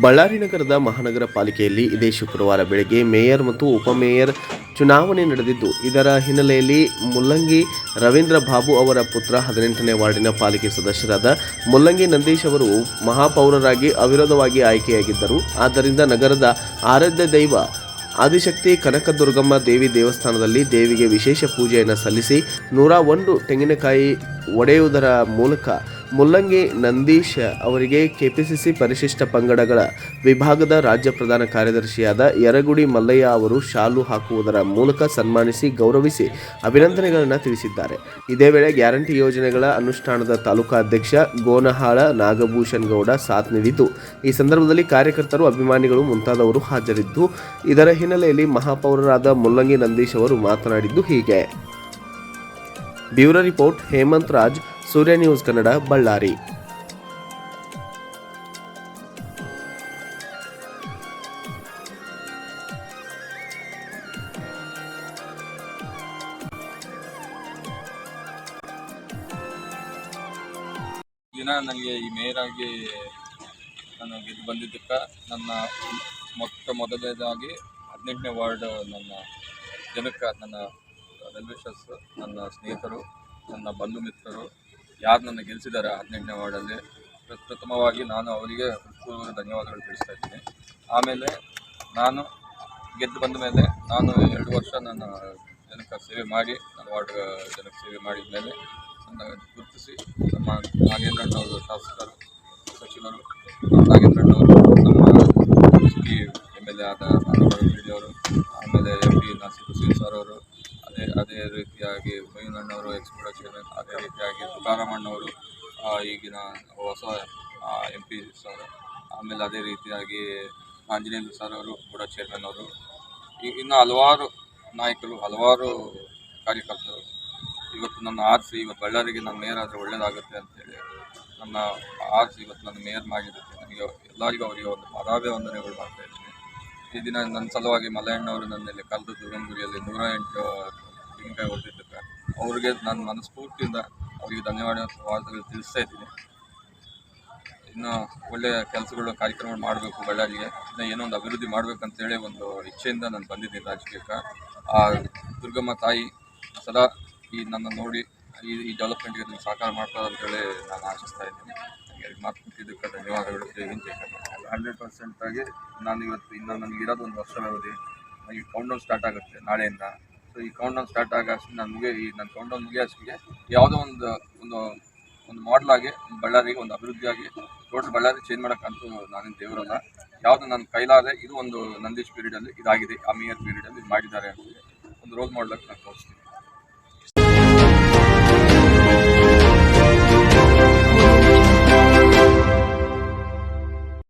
ಬಳ್ಳಾರಿ ನಗರದ ಮಹಾನಗರ ಪಾಲಿಕೆಯಲ್ಲಿ ಇದೇ ಶುಕ್ರವಾರ ಬೆಳಗ್ಗೆ ಮೇಯರ್ ಮತ್ತು ಉಪಮೇಯರ್ ಚುನಾವಣೆ ನಡೆದಿದ್ದು, ಇದರ ಹಿನ್ನೆಲೆಯಲ್ಲಿ ಮುಲ್ಲಂಗಿ ರವೀಂದ್ರ ಬಾಬು ಅವರ ಪುತ್ರ ಹದಿನೆಂಟನೇ ವಾರ್ಡಿನ ಪಾಲಿಕೆ ಸದಸ್ಯರಾದ ಮುಲ್ಲಂಗಿ ನಂದೀಶ್ ಅವರು ಮಹಾಪೌರರಾಗಿ ಅವಿರೋಧವಾಗಿ ಆಯ್ಕೆಯಾಗಿದ್ದರು. ಆದ್ದರಿಂದ ನಗರದ ಆರಾಧ್ಯ ದೈವ ಆದಿಶಕ್ತಿ ಕನಕದುರ್ಗಮ್ಮ ದೇವಿ ದೇವಸ್ಥಾನದಲ್ಲಿ ದೇವಿಗೆ ವಿಶೇಷ ಪೂಜೆಯನ್ನು ಸಲ್ಲಿಸಿ ನೂರ ಒಂದು ತೆಂಗಿನಕಾಯಿ ಒಡೆಯುವುದರ ಮೂಲಕ ಮುಲ್ಲಂಗಿ ನಂದೀಶ್ ಅವರಿಗೆ ಕೆಪಿಸಿಸಿ ಪರಿಶಿಷ್ಟ ಪಂಗಡಗಳ ವಿಭಾಗದ ರಾಜ್ಯ ಪ್ರಧಾನ ಕಾರ್ಯದರ್ಶಿಯಾದ ಯರಗುಡಿ ಮಲ್ಲಯ್ಯ ಅವರು ಶಾಲು ಹಾಕುವುದರ ಮೂಲಕ ಸನ್ಮಾನಿಸಿ ಗೌರವಿಸಿ ಅಭಿನಂದನೆಗಳನ್ನು ತಿಳಿಸಿದ್ದಾರೆ. ಇದೇ ವೇಳೆ ಗ್ಯಾರಂಟಿ ಯೋಜನೆಗಳ ಅನುಷ್ಠಾನದ ತಾಲೂಕಾ ಅಧ್ಯಕ್ಷ ಗೋನಹಾಳ ನಾಗಭೂಷಣ್ ಗೌಡ ಸಾಥ್ ನೀಡಿದ್ದು, ಈ ಸಂದರ್ಭದಲ್ಲಿ ಕಾರ್ಯಕರ್ತರು, ಅಭಿಮಾನಿಗಳು ಮುಂತಾದವರು ಹಾಜರಿದ್ದು, ಇದರ ಹಿನ್ನೆಲೆಯಲ್ಲಿ ಮಹಾಪೌರರಾದ ಮುಲ್ಲಂಗಿ ನಂದೀಶ್ ಅವರು ಮಾತನಾಡಿದ್ದು ಹೀಗೆ. Bureau report Hemanth Raj. Surya news Kannada, Ballari. ದಿನ ನನಗೆ ಈ ಮೇಯರ್ ಆಗಿ ನಾನು ಗೆದ್ದು ಬಂದಿದ್ದಕ್ಕೆ ನನ್ನ ಮೊತ್ತ ಮೊದಲನೇದಾಗಿ ಹದಿನೆಂಟನೇ ವಾರ್ಡ್ ನನ್ನ ಜನಕ್ಕೆ, ನನ್ನ ವೆಲ್ವಿಷರ್ಸ್ ನನ್ನ ಸ್ನೇಹಿತರು, ನನ್ನ ಬಂಧು ಮಿತ್ರರು ಯಾರು ನನ್ನ ಗೆಲ್ಲಿಸಿದ್ದಾರೆ ಹದಿನೆಂಟನೇ ವಾರ್ಡಲ್ಲಿ? ಪ್ರಪ್ರಥಮವಾಗಿ ನಾನು ಅವರಿಗೆ ಹೃತ್ಪೂರ್ವಕ ಧನ್ಯವಾದಗಳು ತಿಳಿಸ್ತಾ ಇದ್ದೀನಿ. ಆಮೇಲೆ ನಾನು ಗೆದ್ದು ಬಂದ ಮೇಲೆ ನಾನು ಎರಡು ವರ್ಷ ನನ್ನ ಜನಕ್ಕೆ ಸೇವೆ ಮಾಡಿ, ನನ್ನ ವಾರ್ಡ್ ಜನಕ್ಕೆ ಸೇವೆ ಮಾಡಿದ ಮೇಲೆ ನನ್ನ ಗುರುತಿಸಿ ನಮ್ಮ ನಾಗೇಂದ್ರಣ್ಣವರು ಶಾಸಕರು, ಸಚಿವರು ನಾಗೇಂದ್ರಣ್ಣವರು ನಮ್ಮ ಸಿ ಎಂ ಎಲ್ ಎ ಆದ ಆಮೇಲೆ M P Nasir Hussain sir ಅವರು ಅದೇ ಅದೇ ರೀತಿಯಾಗಿ ಎಚ್ ಎಕ್ಸ್ಪೋರ್ಟ್ ಚೇರ್ಮನ್ ಅದೇ ರೀತಿಯಾಗಿ ತುಕಾರಾಮಣ್ಣವರು ಈಗಿನ ಹೊಸ ಎಂ ಪಿ ಸರ್ ಆಮೇಲೆ ಅದೇ ರೀತಿಯಾಗಿ ಆಂಜನೇಯ ಸರ್ ಅವರು ಕೂಡ ಚೇರ್ಮನ್ ಅವರು ಈ- ಇನ್ನು ಹಲವಾರು ನಾಯಕರು, ಹಲವಾರು ಕಾರ್ಯಕರ್ತರು, ಇವತ್ತು ನನ್ನ ಆರಿಸಿ ಇವತ್ತು ಬಳ್ಳಾರಿಗೆ ನನ್ನ ಮೇಯರ್ ಆದರೆ ಒಳ್ಳೆಯದಾಗುತ್ತೆ ಅಂತೇಳಿ ನನ್ನ ಆರಿಸಿ ಇವತ್ತು ನನ್ನ ಮೇಯರ್ ಮಾಡಿದ್ದಕ್ಕೆ ನನಗೆ ಎಲ್ಲರಿಗೂ ಅವರಿಗೆ ಒಂದು ಪದಾಭೆ ವಂದನೆಗಳು ಮಾಡ್ತಾ ಇದ್ದೀನಿ. ಈ ದಿನ ನನ್ನ ಸಲುವಾಗಿ ಮಲಯಣ್ಣವರು ನನ್ನಲ್ಲಿ ಕಲ್ತು ದುರ್ಗಂಗುರಿಯಲ್ಲಿ ನೂರ ಎಂಟು ತೆಂಗಿನಕಾಯಿ ಹೊಡೆದಿದ್ದಕ್ಕೆ ಅವ್ರಿಗೆ ನನ್ನ ಮನಸ್ಫೂರ್ತಿಯಿಂದ ಅವರಿಗೆ ಧನ್ಯವಾದಗಳು ತಿಳಿಸ್ತಾ ಇದ್ದೀನಿ. ಇನ್ನು ಒಳ್ಳೆಯ ಕೆಲಸಗಳು, ಕಾರ್ಯಕ್ರಮಗಳು ಮಾಡಬೇಕು ಬಳ್ಳಾರಿಗೆ. ಇನ್ನು ಏನೋ ಒಂದು ಅಭಿವೃದ್ಧಿ ಮಾಡಬೇಕಂತೇಳಿ ಒಂದು ಇಚ್ಛೆಯಿಂದ ನಾನು ಬಂದಿದ್ದೀನಿ ರಾಜಕೀಯಕ್ಕೆ. ಆ ದುರ್ಗಮ್ಮ ತಾಯಿ ಸದಾ ಈ ನನ್ನ ನೋಡಿ ಈ ಈ ಡೆವಲಪ್ಮೆಂಟ್ಗೆ ನಾನು ಸಹಕಾರ ಮಾಡ್ತಾರೆ ಅಂತೇಳಿ ನಾನು ಆಶಿಸ್ತಾ ಇದ್ದೀನಿ. ಮಾತು ಕೊಟ್ಟಿದ್ದಕ್ಕೆ ಧನ್ಯವಾದಗಳು. ಹಂಡ್ರೆಡ್ ಪರ್ಸೆಂಟಾಗಿ ನಾನು ಇವತ್ತು ಇನ್ನು ನನಗೆ ಇರೋದು ಒಂದು ವರ್ಷ ಅವಧಿ. ನನಗೆ ಕೌಂಟ್ ಸ್ಟಾರ್ಟ್ ಆಗುತ್ತೆ ನಾಳೆಯಿಂದ. ಈ ಕೌಂಟ್ ಡೌನ್ ಸ್ಟಾರ್ಟ್ ಆಗ ಅಷ್ಟು ನಾನು ಮುಗಿಯ ಈ ನನ್ನ ಡೌನ್ ಮುಗಿಯೋಷ್ಟಿಗೆ ಯಾವುದೋ ಒಂದು ಒಂದು ಒಂದು ಮಾಡಲ್ ಆಗಿ, ಒಂದು ಬಳ್ಳಾರಿಗೆ ಒಂದು ಅಭಿವೃದ್ಧಿಯಾಗಿ ಟೋಟಲ್ ಬಳ್ಳಾರಿ ಚೇಂಜ್ ಮಾಡೋಕ್ಕಂತೂ ನಾನೇನು ದೇವರಲ್ಲ. ಯಾವುದು ನನ್ನ ಕೈಲಾದೆ ಇದು ಒಂದು ನಂದೀಶ್ ಪೀರಿಯಡಲ್ಲಿ ಇದಾಗಿದೆ. ಆ ಮೇಯರ್ ಪೀರಿಯಡಲ್ಲಿ ಇದು ಮಾಡಿದ್ದಾರೆ ಅಂತ ಒಂದು ರೋಲ್ ಮಾಡ್ಲಿಕ್ಕೆ ನಾನು ತೋರಿಸ್ತೀನಿ.